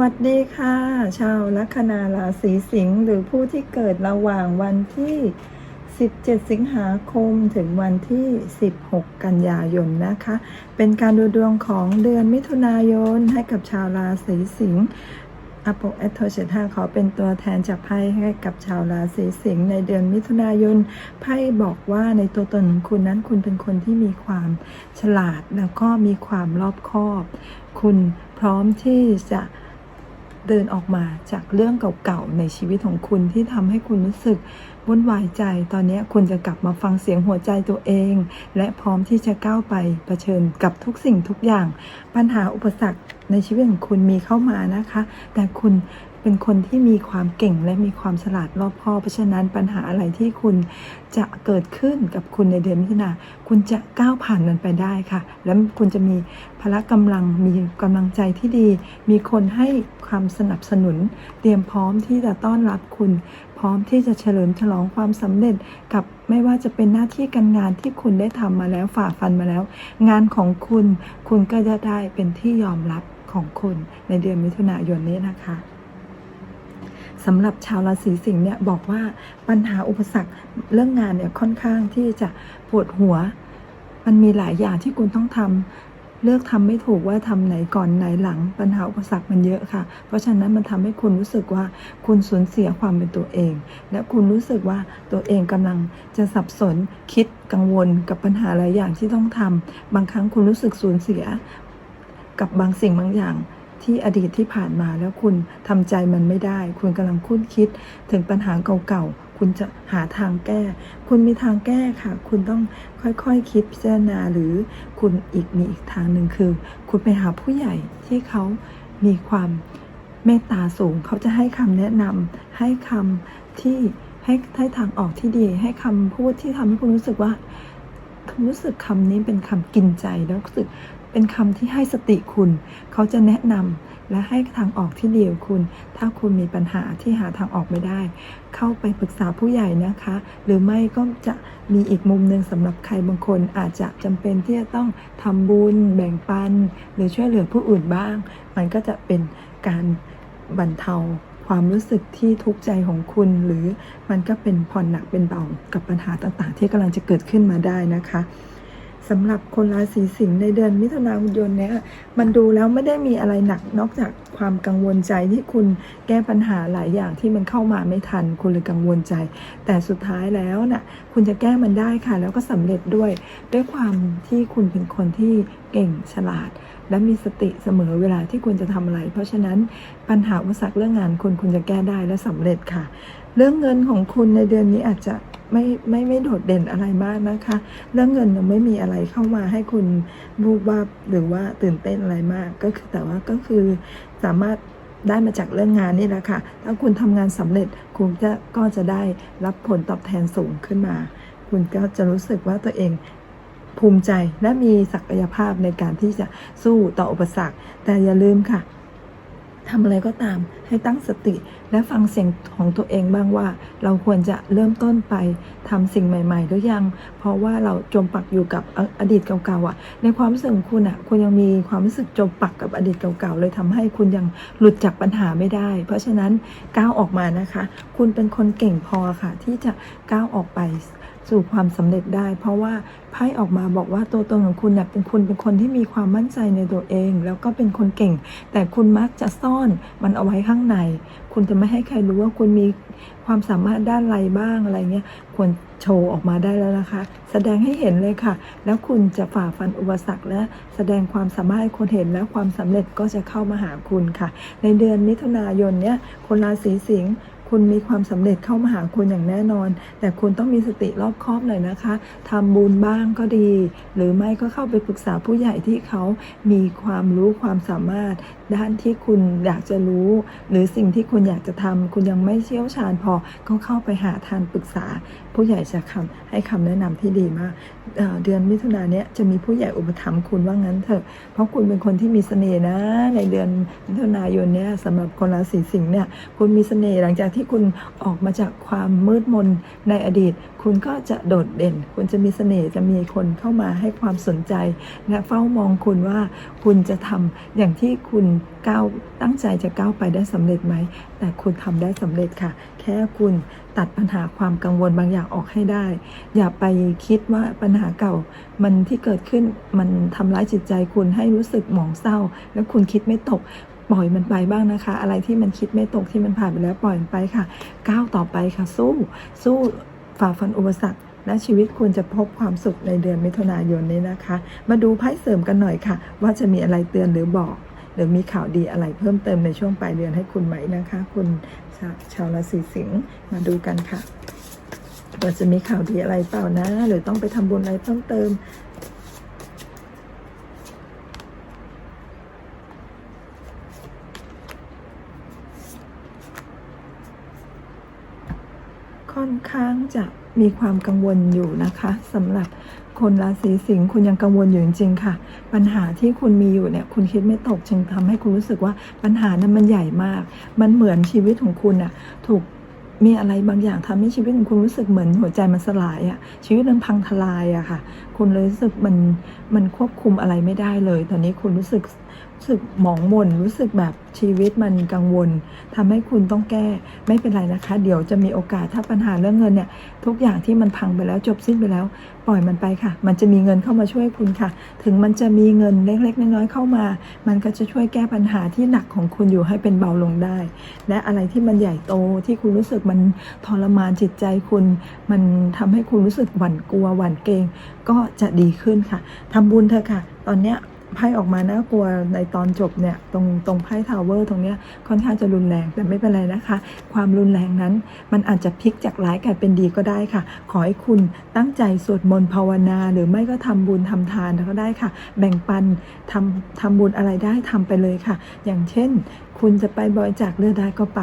วัสดีค่ะ ชาวลัคนาราศีสิงห์หรือผู้ที่เกิดระหว่างวันที่ 17 สิงหาคมถึงวันที่ 16 กันยายนนะคะ เป็นการดูดวงของเดือนมิถุนายนให้กับชาวราศีสิงห์อโปแอตโทเชต้าขอเป็นตัวแทนจากไพ่ให้กับชาวราศีสิงห์ในเดือนมิถุนายนไพ่บอกว่าในตัวตนของคุณนั้นคุณเป็นคนที่มีความฉลาดแล้วก็มีความรอบคอบ คุณพร้อมที่จะ เดินออกมาจากเรื่องเก่าๆในชีวิตของคุณที่ทำให้คุณรู้สึก วุ่นวายใจ ตอนนี้คุณจะกลับมาฟังเสียงหัวใจตัวเอง และพร้อมที่จะก้าวไปเผชิญกับทุกสิ่งทุกอย่าง ปัญหาอุปสรรคในชีวิตของคุณมีเข้ามานะคะ แต่คุณเป็นคนที่มีความเก่งและมีความฉลาดรอบคอบเพราะฉะนั้นปัญหาอะไรที่คุณจะเกิดขึ้นกับคุณในเดือนมิถุนาคุณจะก้าวผ่านมันไปได้ค่ะ และคุณจะมีพละกำลังมีกำลังใจที่ดี มีคนให้ความสนับสนุน เตรียมพร้อมที่จะต้อนรับคุณ พร้อมที่จะเฉลิมฉลองความสำเร็จกับไม่ว่าจะเป็นหน้าที่การงานที่คุณได้ทำมาแล้วฝ่าฟันมาแล้ว งานของคุณ คุณก็จะได้เป็นที่ยอมรับของคุณในเดือนมิถุนายนนี้นะคะสำหรับชาวราศีสิงห์เนี่ยบอกว่าปัญหาอุปสรรคเรื่องงานเนี่ยค่อนข้างที่จะปวดหัว มันมีหลายอย่างที่คุณต้องทำ เลือกทำไม่ถูกว่าทำไหนก่อนไหนหลังปัญหาอุปสรรคมันเยอะค่ะ เพราะฉะนั้นมันทำให้คุณรู้สึกว่าคุณสูญเสียความเป็นตัวเอง และคุณรู้สึกว่าตัวเองกำลังจะสับสนคิดกังวลกับปัญหาหลายอย่างที่ต้องทำบางครั้งคุณรู้สึกสูญเสีย กับบางสิ่งบางอย่างที่อดีตที่ผ่านมาแล้วคุณทำใจมันไม่ได้ คุณกำลังคุ้นคิดถึงปัญหาเก่าๆ คุณจะหาทางแก้ คุณมีทางแก้ค่ะ คุณต้องค่อยๆคคิดพิจารณาหรือคุณอีกมีอีกทางหนึ่งคือ คุณไปหาผู้ใหญ่ที่เขามีความเมตตาสูง เขาจะให้คำแนะนำให้คำที่ให้ให้ทางออกที่ดี ให้คำพูดที่ทำให้คุณรู้สึกว่า รู้สึกคำนี้เป็นคำกินใจแล้วรู้สึก เป็นคำที่ให้สติคุณ เขาจะแนะนำและให้ทางออกที่ดีกับคุณ ถ้าคุณมีปัญหาที่หาทางออกไม่ได้ เข้าไปปรึกษาผู้ใหญ่นะคะ หรือไม่ก็จะมีอีกมุมหนึ่งสำหรับใครบางคนอาจจะจำเป็นที่จะต้องทำบุญ แบ่งปัน หรือช่วยเหลือผู้อื่นบ้าง มันก็จะเป็นการบรรเทาความรู้สึกที่ทุกข์ใจของคุณ หรือมันก็เป็นผ่อนหนักเป็นเบากับปัญหาต่างๆ ที่กำลังจะเกิดขึ้นมาได้นะคะ สำหรับคนราศีสิงห์ในเดือนมิถุนายนเนี้ยมันดูแล้วไม่ได้มีอะไรหนักนอกจากความกังวลใจที่คุณแก้ปัญหาหลายอย่างที่มันเข้ามาไม่ทันคุณเลยกังวลใจ แต่สุดท้ายแล้วน่ะคุณจะแก้มันได้ค่ะ แล้วก็สำเร็จด้วย ด้วยความที่คุณเป็นคนที่เก่งฉลาด และมีสติเสมอเวลาที่คุณจะทำอะไร เพราะฉะนั้นปัญหาอุปสรรคเรื่องงานคุณคุณจะแก้ได้และสำเร็จค่ะ เรื่องเงินของคุณในเดือนนี้อาจจะ ไม่ไม่ไม่โดดเด่นอะไรมากนะคะ เรื่องเงินยังไม่มีอะไรเข้ามาให้คุณบูบวับหรือว่าตื่นเต้นอะไรมาก ก็คือแต่ว่าก็คือสามารถได้มาจากเรื่องงานนี่แหละค่ะ ถ้าคุณทำงานสำเร็จคุณจะก็จะได้รับผลตอบแทนสูงขึ้นมา คุณก็จะรู้สึกว่าตัวเองภูมิใจและมีศักยภาพในการที่จะสู้ต่ออุปสรรค แต่อย่าลืมค่ะ ทำอะไรก็ตามให้ตั้งสติ และฟังเสียงของตัวเองบ้างว่า เราควรจะเริ่มต้นไปทำสิ่งใหม่ ๆ หรือยัง เพราะว่าเราจมปักอยู่กับอดีตเก่าๆอะ ในความรู้สึกของคุณอะคุณยังมีความรู้สึกจมปักกับอดีตเก่าๆเลยทำให้คุณยังหลุดจากปัญหาไม่ได้ เพราะฉะนั้นก้าวออกมานะคะ คุณเป็นคนเก่งพอค่ะ ที่จะก้าวออกไป สู่ความสำเร็จได้ เพราะว่าไพ่ออกมาบอกว่าตัวตนของคุณเนี่ยเป็นคุณเป็นคนที่มีความมั่นใจในตัวเอง แล้วก็เป็นคนเก่ง แต่คุณมักจะซ่อนมันเอาไว้ข้างใน คุณจะไม่ให้ใครรู้ว่าคุณมีความสามารถด้านอะไรบ้างอะไรเงี้ยควรโชว์ออกมาได้แล้วนะคะ แสดงให้เห็นเลยค่ะ แล้วคุณจะฝ่าฟันอุปสรรคและแสดงความสามารถให้คนเห็นแล้วความสำเร็จก็จะเข้ามาหาคุณค่ะ ในเดือนมิถุนายนเนี่ยคนราศีสิงห์ คุณมีความสำเร็จเข้ามาหาคุณอย่างแน่นอน แต่คุณต้องมีสติรอบคอบหน่อยนะคะทำบุญบ้างก็ดี หรือไม่ก็เข้าไปปรึกษาผู้ใหญ่ที่เขามีความรู้ความสามารถ ด้านที่คุณอยากจะรู้ หรือสิ่งที่คุณอยากจะทำคุณยังไม่เชี่ยวชาญพอก็เข้าไปหาทางปรึกษา ผู้ใหญ่จะคำให้คำแนะนำที่ดีมากเเดือนมิถุนายนเนี้ยจะมีผู้ใหญ่อุปถัมภ์คุณว่างั้นเถอะ เพราะคุณเป็นคนที่มีเสน่ห์นะ ในเดือนมิถุนายนเนี้ยสำหรับคนราศีสิงห์เนี่ยคุณมีเสน่ห์หลังจากที่คุณออกมาจากความมืดมนในอดีต คุณก็จะโดดเด่น คุณจะมีเสน่ห์จะมีคนเข้ามาให้ความสนใจ และเฝ้ามองคุณว่าคุณจะทำอย่างที่คุณก้าวตั้งใจจะก้าวไปได้สำเร็จไหม แต่คุณทำได้สำเร็จค่ะ แค่คุณตัดปัญหาความกังวลบางอย่างออกให้ได้ อย่าไปคิดว่าปัญหาเก่า มันที่เกิดขึ้นมันทำร้ายจิตใจคุณให้รู้สึกหมองเศร้า แล้วคุณคิดไม่ตกปล่อยมันไปบ้างนะคะ อะไรที่มันคิดไม่ตกที่มันผ่านไปแล้วปล่อยมันไปค่ะ ก้าวต่อไปค่ะสู้สู้ ฝ่าฟันอุปสรรคและชีวิตควรจะพบความสุขในเดือนมิถุนายนนี้นะคะ มาดูไพ่เสริมกันหน่อยค่ะ ว่าจะมีอะไรเตือนหรือบอก หรือมีข่าวดีอะไรเพิ่มเติมในช่วงปลายเดือนให้คุณไหมนะคะ คุณชาชาวราศีสิงห์มาดูกันค่ะว่าจะมีข่าวดีอะไรเปล่านะ หรือต้องไปทำบุญอะไรเพิ่มเติม ค่อนข้าง จะมีความกังวลอยู่นะคะสำหรับคนราศีสิงห์คุณยังกังวลอยู่จริงๆค่ะ ปัญหาที่คุณมีอยู่เนี่ยคุณคิดไม่ตกจึงทำให้คุณรู้สึกว่าปัญหานั้นมันใหญ่มาก มันเหมือนชีวิตของคุณน่ะถูกมีอะไรบางอย่างทำให้ชีวิตของคุณรู้สึกเหมือนหัวใจมันสลายอะชีวิตมันพังทลายอะค่ะ คุณเลยรู้สึกมันมันควบคุมอะไรไม่ได้เลย ตอนนี้คุณรู้สึก สึกหมองมนรู้สึกแบบชีวิตมันกังวลทำให้คุณต้องแก้ไม่เป็นไรนะคะ เดี๋ยวจะมีโอกาสถ้าปัญหาเรื่องเงินเนี่ย ทุกอย่างที่มันพังไปแล้วจบสิ้นไปแล้ว ปล่อยมันไปค่ะ มันจะมีเงินเข้ามาช่วยคุณค่ะ ถึงมันจะมีเงินเล็กๆน้อยๆเข้ามา มันก็จะช่วยแก้ปัญหาที่หนักของคุณอยู่ให้เป็นเบาลงได้ และอะไรที่มันใหญ่โตที่คุณรู้สึกมันทรมานจิตใจคุณ มันทำให้คุณรู้สึกหวั่นกลัวหวั่นเกรงก็จะดีขึ้นค่ะทำบุญเถอะค่ะ ตอนเนี้ย ไพ่ออกมาน่ากลัวในตอนจบเนี่ยตรงตรงไพ่ทาวเวอร์ตรงเนี้ยค่อนข้างจะรุนแรงแต่ไม่เป็นไรนะคะ ความรุนแรงนั้นมันอาจจะพลิกจากร้ายกลายเป็นดีก็ได้ค่ะ ขอให้คุณตั้งใจสวดมนต์ภาวนา หรือไม่ก็ทำบุญทำทานก็ได้ค่ะ แบ่งปันทำทำบุญอะไรได้ทำไปเลยค่ะ อย่างเช่น คุณจะไปบริจาคเลือดได้ก็ไป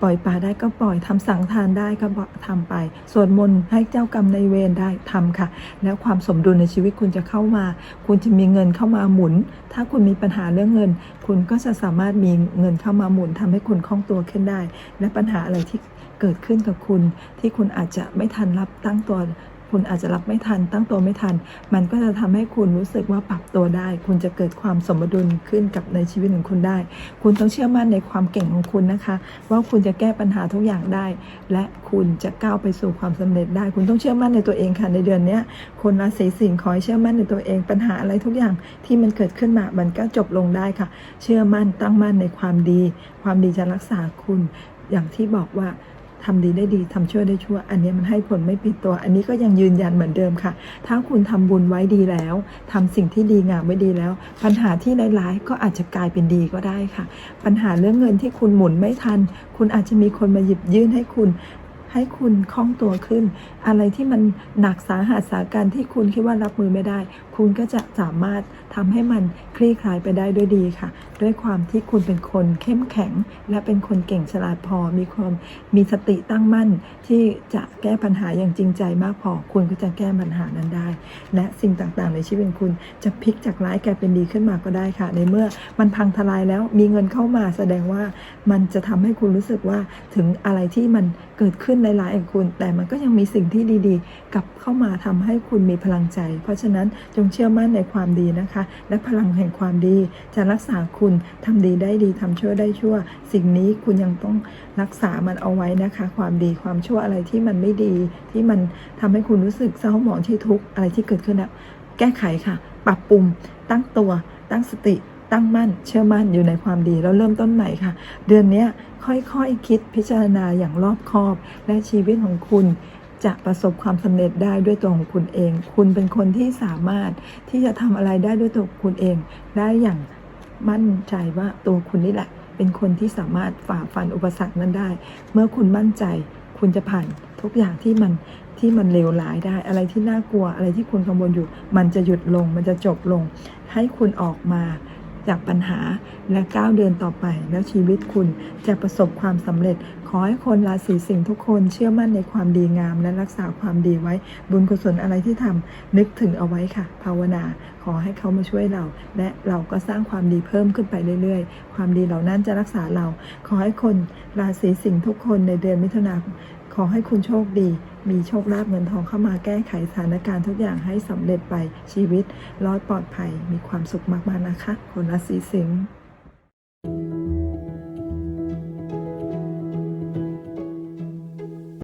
ปล่อยปลาได้ก็ปล่อยทำสังทานได้ก็ทำไปสวดมนต์ให้เจ้ากรรมในเวรได้ทำค่ะ แล้วความสมดุลในชีวิตคุณจะเข้ามา คุณจะมีเงินเข้ามาหมุน ถ้าคุณมีปัญหาเรื่องเงิน คุณก็จะสามารถมีเงินเข้ามาหมุนทำให้คุณคล่องตัวขึ้นได้ และปัญหาอะไรที่เกิดขึ้นกับคุณ ที่คุณอาจจะไม่ทันรับตั้งตัว คุณอาจจะรับไม่ทัน ตั้งตัวไม่ทัน มันก็จะทำให้คุณรู้สึกว่าปรับตัวได้ คุณจะเกิดความสมดุลขึ้นกับในชีวิตของคุณได้ คุณต้องเชื่อมั่นในความเก่งของคุณนะคะ ว่าคุณจะแก้ปัญหาทุกอย่างได้ และคุณจะก้าวไปสู่ความสำเร็จได้ คุณต้องเชื่อมั่นในตัวเองค่ะในเดือนนี้คนราศีสิงห์ขอให้เชื่อมั่นในตัวเองปัญหาอะไรทุกอย่างที่มันเกิดขึ้นมามันก็จบลงได้ค่ะ เชื่อมั่นตั้งมั่นในความดี ความดีจะรักษาคุณอย่างที่บอกว่า ทำดีได้ดีทำชั่วได้ชั่ว อันนี้มันให้ผลไม่ผิดตัว อันนี้ก็ยังยืนยันเหมือนเดิมค่ะ ถ้าคุณทำบุญไว้ดีแล้วทำสิ่งที่ดีงามไว้ดีแล้ว ปัญหาที่ร้ายๆก็อาจจะกลายเป็นดีก็ได้ค่ะ ปัญหาเรื่องเงินที่คุณหมุนไม่ทัน คุณอาจจะมีคนมาหยิบยื่นให้คุณ ให้คุณคล่องตัวขึ้น อะไรที่มันหนักสาหัสสาการที่คุณคิดว่ารับมือไม่ได้ คุณก็จะสามารถทำให้มันคลี่คลายไปได้ด้วยดีค่ะ ด้วยความที่คุณเป็นคนเข้มแข็ง และเป็นคนเก่งฉลาดพอ มีความมีสติตั้งมั่น ที่จะแก้ปัญหาอย่างจริงใจมากพอ คุณก็จะแก้ปัญหานั้นได้ และสิ่งต่างๆ ในชีวิตของคุณจะพลิกจากร้ายกลายเป็นดีขึ้นมาก็ได้ค่ะ ในเมื่อมันพังทลายแล้วมีเงินเข้ามาแสดงว่ามันจะทำให้คุณรู้สึกว่าถึงอะไรที่มันเกิดขึ้นร้ายๆของคุณ แต่มันก็ยังมีสิ่งที่ดีๆ กลับเข้ามาทำให้คุณมีพลังใจ เพราะฉะนั้นจงเชื่อมั่นในความดีนะคะ และพลังแห่งความดีจะรักษาคุณทำดีได้ดีทำชั่วได้ชั่ว สิ่งนี้คุณยังต้องรักษามันเอาไว้นะคะ ความดีความชั่วอะไรที่มันไม่ดี ที่มันทำให้คุณรู้สึกเศร้าหมองที่ทุกข์อะไรที่เกิดขึ้นแล้วแก้ไขค่ะ ปรับปรุงตั้งตัวตั้งสติ ตั้งมั่น เชื่อมั่นอยู่ในความดีแล้วเริ่มต้นใหม่ค่ะ เดือนนี้ค่อยๆคคิดพิจารณาอย่างรอบคอบ และชีวิตของคุณจะประสบความสำเร็จได้ด้วยตัวของคุณเอง คุณเป็นคนที่สามารถที่จะทำอะไรได้ด้วยตัวคุณเอง ได้อย่างมั่นใจว่าตัวคุณนี่แหละ เป็นคนที่สามารถฝ่าฟันอุปสรรคนั้นได้ เมื่อคุณมั่นใจ คุณจะผ่านทุกอย่างที่มันที่มันเลวร้ายได้ อะไรที่น่ากลัวอะไรที่คุณกังวลอยู่ มันจะหยุดลง มันจะจบลง ให้คุณออกมา จากปัญหาและก้าวเดินต่อไป แล้วชีวิตคุณจะประสบความสำเร็จ ขอให้คนราศีสิงห์ทุกคนเชื่อมั่นในความดีงาม และรักษาความดีไว้ บุญกุศลอะไรที่ทำนึกถึงเอาไว้ค่ะ ภาวนา ขอให้เขามาช่วยเรา และเราก็สร้างความดีเพิ่มขึ้นไปเรื่อยๆ ความดีเหล่านั้นจะรักษาเรา ขอให้คนราศีสิงห์ทุกคนในเดือนมิถุนาคม ขอให้คุณโชคดี มีโชคลาภเงินทองเข้ามาแก้ไขสถานการณ์ทุกอย่างให้สำเร็จไปชีวิตรอดปลอดภัย มีความสุขมากๆนะคะ คนราศีสิงห์